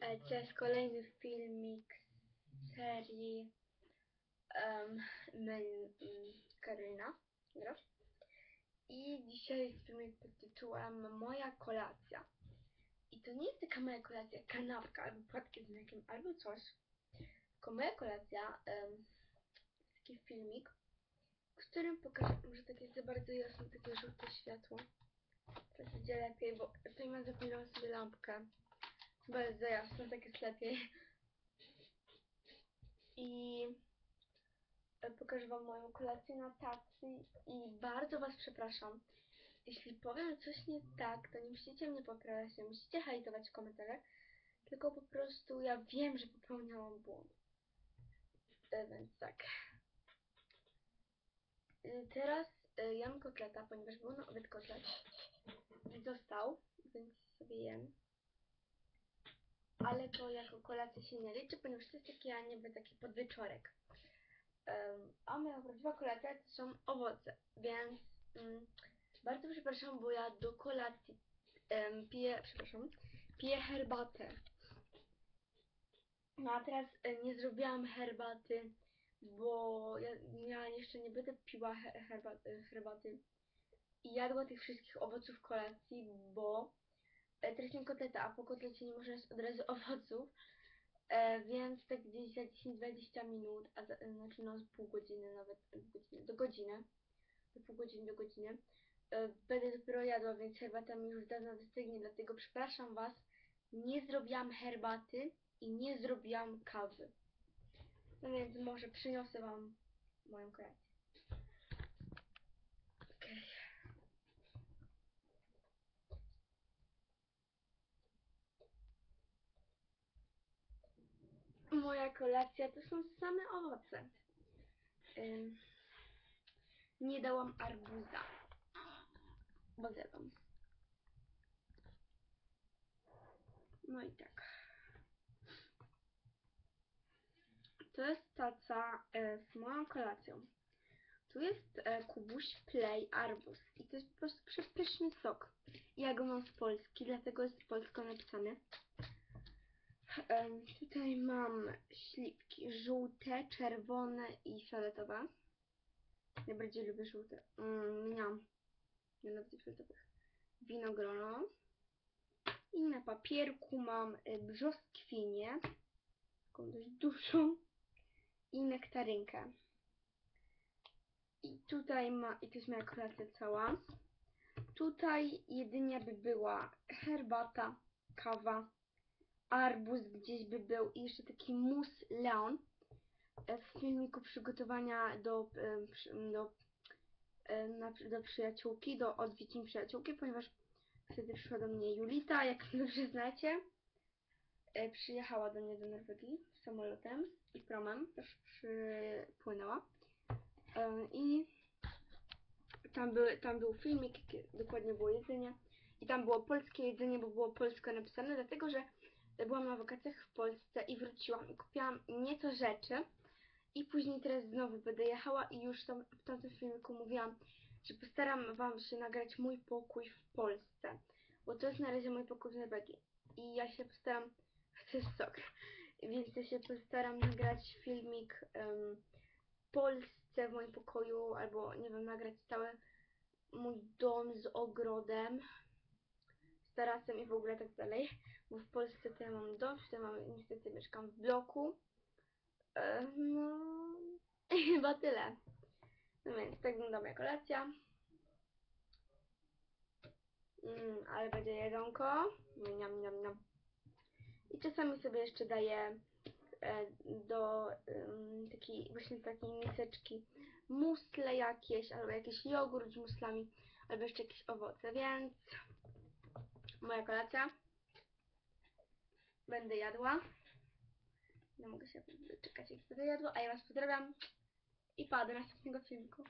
E, To jest kolejny filmik serii um, menu um, Karolina. Grasz? I dzisiaj filmik pod tytułem Moja kolacja. I to nie jest taka moja kolacja, kanapka albo płatki z mlekiem albo coś. Tylko moja kolacja um, taki filmik, w którym pokażę, może tak jest za bardzo jasno, takie żółte światło. Teraz będzie lepiej, bo tutaj mam zapaliłam sobie lampkę. Za jasno, tak jest lepiej. I e, pokażę wam moją kolację na tacy i bardzo was przepraszam. Jeśli powiem coś nie tak, to nie musicie mnie poprawiać, nie musicie hejtować w komentarzach, tylko po prostu ja wiem, że popełniałam błąd. E, Więc tak. Y, Teraz jem kotleta, ponieważ był na obiad kotlet. Został, więc sobie jem. Ale to jako kolacja się nie liczy, ponieważ to jest taki, a niby taki podwieczorek. Um, a moja prawdziwa kolacja to są owoce, więc um, bardzo przepraszam, bo ja do kolacji um, piję, przepraszam, piję herbatę. No a teraz e, nie zrobiłam herbaty, bo ja, ja jeszcze nie będę piła he, herbaty, herbaty i jadła tych wszystkich owoców kolacji, bo e, teraz jem kotleta, a po kotlecie nie można jeść od razu owoców, e, więc tak gdzieś za 10-20 minut, a za, znaczy no z pół godziny nawet, godziny, do godziny, do pół godziny do godziny, e, będę dopiero jadła, więc herbata mi już dawno wystygnie, dlatego przepraszam Was, nie zrobiłam herbaty i nie zrobiłam kawy. No więc może przyniosę Wam moją kolację. Moja kolacja to są same owoce. Nie dałam arbuza. Bo zjadłam. No i tak. To jest taca e, z moją kolacją. Tu jest e, Kubuś Play Arbuz. I to jest po prostu przepyszny sok. Ja go mam z Polski, dlatego jest polsko napisane. Em, tutaj mam śliwki żółte, czerwone i fioletowe. Najbardziej lubię żółte. Mm, miałam. Nienawidzę fioletowych. Winogrono. I na papierku mam y, brzoskwinię. Taką dość dużą. I nektarynkę. I tutaj ma, i to jest moja kolacja cała. Tutaj jedynie by była herbata, kawa, arbuz gdzieś by był i jeszcze taki mus leon e, w filmiku przygotowania do, e, do, e, do przyjaciółki, do odwiedzin przyjaciółki, ponieważ wtedy przyszła do mnie Julita, jak dobrze znacie. Przyjechała do mnie do Norwegii samolotem i promem też przypłynęła. I tam, były, tam był filmik, dokładnie było jedzenie. I tam było polskie jedzenie, bo było polsko napisane, dlatego że byłam na wakacjach w Polsce i wróciłam i kupiłam nieco rzeczy. I później teraz znowu będę jechała i już tam w tamtym filmiku mówiłam, że postaram wam się nagrać mój pokój w Polsce. Bo to jest na razie mój pokój w Norwegii. I ja się postaram, jest sok, więc ja się postaram nagrać filmik em, w Polsce w moim pokoju, albo nie wiem, nagrać cały mój dom z ogrodem, z tarasem i w ogóle tak dalej. Bo w Polsce to ja mam dom, tutaj mam, niestety mieszkam w bloku. E, no chyba tyle. No więc tak wygląda moja kolacja. Mm, ale będzie jedzonko. Niam, niam, niam. I czasami sobie jeszcze daję e, do takiej właśnie takiej miseczki musle jakieś, albo jakiś jogurt z muslami, albo jeszcze jakieś owoce, więc moja kolacja. Będę jadła. Nie mogę się doczekać, jak będę jadła, a ja Was pozdrawiam i pa do następnego filmiku.